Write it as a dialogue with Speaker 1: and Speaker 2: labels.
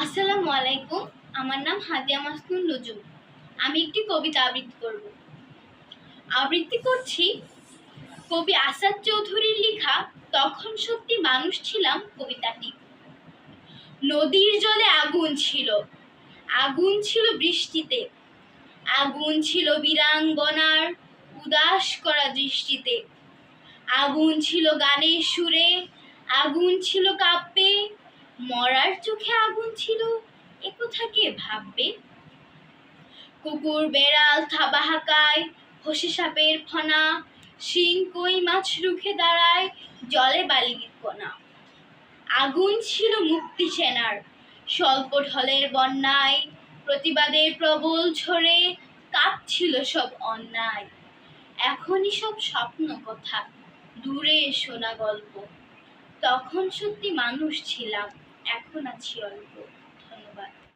Speaker 1: আসসালামু আলাইকুম, আমার নাম হাদিয়া মাসনুন নজুম আমি একটি কবিতা আবৃত্তি করব। আবৃত্তি করছি, কবি আসাদ চৌধুরীর লেখা, তখন সত্যি মানুষ ছিলাম কবিতাটি। নদীর জলে আগুন ছিল। আগুন ছিল বৃষ্টিতে। আগুন ছিল বীরাঙ্গনার উদাস করা দৃষ্টিতে। আগুন ছিল গানের সুরে, আগুন ছিল কাব্যে মরার চোখে আগুন ছিল, এ কথা কে ভাববে? কুকুর, বেড়াল, থাবা হাঁকায় হসে সাপের ফনা, শিং, কই মাছ রুখে দাঁড়ায়, জলে বালির কোনা আগুন ছিল মুক্তি সেনার স্বল্প ঢলের বন্যায়, প্রতিবাদের প্রবল ঝরে কাঁপছিল সব অন্যায়। এখনই সব স্বপ্ন কথা, দূরে শোনা গল্প, তখন সত্যি মানুষ ছিলাম। এখন আছি অল্প। ধন্যবাদ।